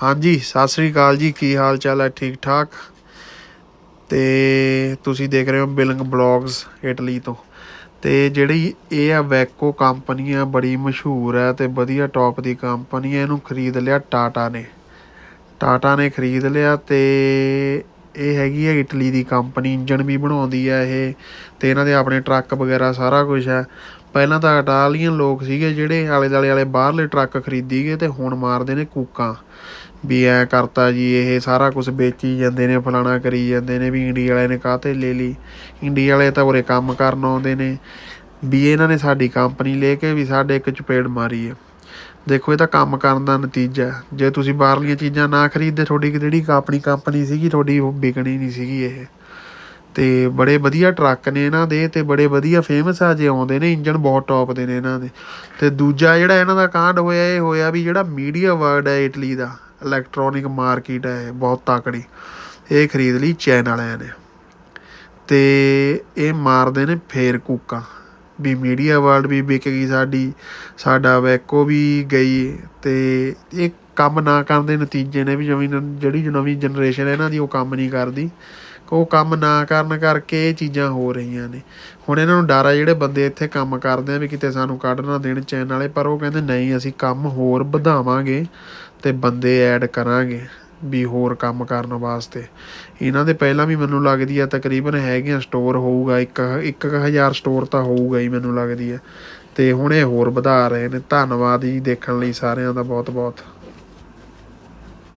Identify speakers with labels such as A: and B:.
A: ਹਾਂਜੀ, ਸਤਿ ਸ੍ਰੀ ਅਕਾਲ ਜੀ। ਕੀ ਹਾਲ ਚਾਲ ਹੈ? ਠੀਕ ਠਾਕ? ਤੇ ਤੁਸੀਂ ਦੇਖ ਰਹੇ ਹੋ ਬਿਲਿੰਗ ਬਲੌਗਸ ਇਟਲੀ ਤੋਂ। ਤੇ ਜਿਹੜੀ ਇਹ ਆ ਵੈਕੋ ਕੰਪਨੀ ਆ, ਬੜੀ ਮਸ਼ਹੂਰ ਹੈ ਤੇ ਵਧੀਆ ਟੌਪ ਦੀ ਕੰਪਨੀ ਹੈ ਇਹਨੂੰ ਖਰੀਦ ਲਿਆ ਟਾਟਾ ਨੇ। ਟਾਟਾ ਨੇ ਖਰੀਦ ਲਿਆ ਤੇ ਇਹ ਹੈਗੀ ਹੈ ਇਟਲੀ ਦੀ ਕੰਪਨੀ। ਇੰਜਨ ਵੀ ਬਣਾਉਂਦੀ ਹੈ ਇਹ ਤੇ ਇਹਨਾਂ ਦੇ ਆਪਣੇ ਟਰੱਕ ਵਗੈਰਾ ਸਾਰਾ ਕੁਝ ਹੈ। ਪਹਿਲਾਂ ਤਾਂ ਇਟਾਲੀਅਨ ਲੋਕ ਸੀਗੇ ਜਿਹੜੇ ਆਲੇ ਦੁਆਲੇ ਵਾਲੇ ਬਾਹਰਲੇ ਟਰੱਕ ਖਰੀਦੀ ਗਏ ਅਤੇ ਹੁਣ ਮਾਰਦੇ ਨੇ ਕੂਕਾਂ। ਵੀ ਐਂ ਕਰਤਾ ਜੀ, ਇਹ ਸਾਰਾ ਕੁਝ ਵੇਚੀ ਜਾਂਦੇ ਨੇ, ਫਲਾਣਾ ਕਰੀ ਜਾਂਦੇ ਨੇ, ਵੀ ਇੰਡੀਆ ਵਾਲੇ ਨੇ ਕਾਹਤੇ ਲੈ ਲਈ। ਇੰਡੀਆ ਵਾਲੇ ਤਾਂ ਉਰੇ ਕੰਮ ਕਰਨ ਆਉਂਦੇ ਨੇ। ਵੀ ਇਹਨਾਂ ਨੇ ਸਾਡੀ ਕੰਪਨੀ ਲੈ ਕੇ ਵੀ ਸਾਡੇ ਇੱਕ ਚਪੇੜ ਮਾਰੀ ਹੈ ਦੇਖੋ, ਇਹ ਤਾਂ ਕੰਮ ਕਰਨ ਦਾ ਨਤੀਜਾ ਜੇ ਤੁਸੀਂ ਬਾਹਰਲੀਆਂ ਚੀਜ਼ਾਂ ਨਾ ਖਰੀਦਦੇ, ਤੁਹਾਡੀ ਜਿਹੜੀ ਆਪਣੀ ਕੰਪਨੀ ਸੀਗੀ, ਤੁਹਾਡੀ ਉਹ ਵਿਕਣੀ ਨਹੀਂ ਸੀਗੀ ਇਹ। ਅਤੇ ਬੜੇ ਵਧੀਆ ਟਰੱਕ ਨੇ ਇਹਨਾਂ ਦੇ ਅਤੇ ਬੜੇ ਵਧੀਆ ਫੇਮਸ ਆ, ਜੇ ਆਉਂਦੇ ਨੇ ਇੰਜਣ ਬਹੁਤ ਟੋਪ ਦੇ ਨੇ ਇਹਨਾਂ ਦੇ। ਅਤੇ ਦੂਜਾ ਜਿਹੜਾ ਇਹਨਾਂ ਦਾ ਕਾਂਡ ਹੋਇਆ, ਇਹ ਹੋਇਆ ਵੀ ਜਿਹੜਾ ਮੀਡੀਆ ਵਰਡ ਹੈ ਇਟਲੀ ਦਾ ਇਲੈਕਟ੍ਰੋਨਿਕ ਮਾਰਕੀਟ ਹੈ ਇਹ ਬਹੁਤ ਤਾਕੜੀ। ਇਹ ਖਰੀਦ ਲਈ ਚੈਨ ਵਾਲਿਆਂ ਨੇ। ਅਤੇ ਇਹ ਮਾਰਦੇ ਨੇ ਫੇਰ ਕੂਕਾਂ। ਵੀ ਮੀਡੀਆ ਵਰਲਡ ਵੀ ਵਿਕ ਗਈ ਸਾਡੀ, ਸਾਡਾ ਵੈਕੋ ਵੀ ਗਈ ਤੇ ਇਹ ਕੰਮ ਨਾ ਕਰਨ ਦੇ ਨਤੀਜੇ ਨੇ ਵੀ ਜਿਵੇਂ ਜਿਹੜੀ ਨਵੀਂ ਜਨਰੇਸ਼ਨ ਹੈ, ਇਹਨਾਂ ਦੀ ਉਹ ਕੰਮ ਨਹੀਂ ਕਰਦੀ। ਉਹ ਕੰਮ ਨਾ ਕਰਨ ਕਰਕੇ ਇਹ ਚੀਜ਼ਾਂ ਹੋ ਰਹੀਆਂ ਨੇ। ਹੁਣ ਇਹਨਾਂ ਨੂੰ ਡਰ ਆ ਜਿਹੜੇ ਬੰਦੇ ਇੱਥੇ ਕੰਮ ਕਰਦੇ ਆ ਵੀ ਕਿਤੇ ਸਾਨੂੰ ਕੱਢ ਨਾ ਦੇਣ ਚੈਨ ਵਾਲੇ, ਪਰ ਉਹ ਕਹਿੰਦੇ ਨਹੀਂ, ਅਸੀਂ ਕੰਮ ਹੋਰ ਵਧਾਵਾਂਗੇ ਤੇ ਬੰਦੇ ਐਡ ਕਰਾਂਗੇ ਵੀ ਹੋਰ ਕੰਮ ਕਰਨ ਵਾਸਤੇ। ਇਹਨਾਂ ਦੇ ਪਹਿਲਾਂ ਵੀ ਮੈਨੂੰ ਲੱਗਦੀ ਆ ਤਕਰੀਬਨ ਹੈਗੀਆਂ ਸਟੋਰ ਹੋਊਗਾ, ਇੱਕ ਇੱਕ ਕੁ ਹਜ਼ਾਰ ਸਟੋਰ ਤਾਂ ਹੋਊਗਾ ਹੀ ਮੈਨੂੰ ਲੱਗਦੀ ਆ। ਤੇ ਹੁਣ ਇਹ ਹੋਰ ਵਧਾ ਰਹੇ ਨੇ। ਧੰਨਵਾਦ ਜੀ ਦੇਖਣ ਲਈ ਸਾਰਿਆਂ ਦਾ ਬਹੁਤ ਬਹੁਤ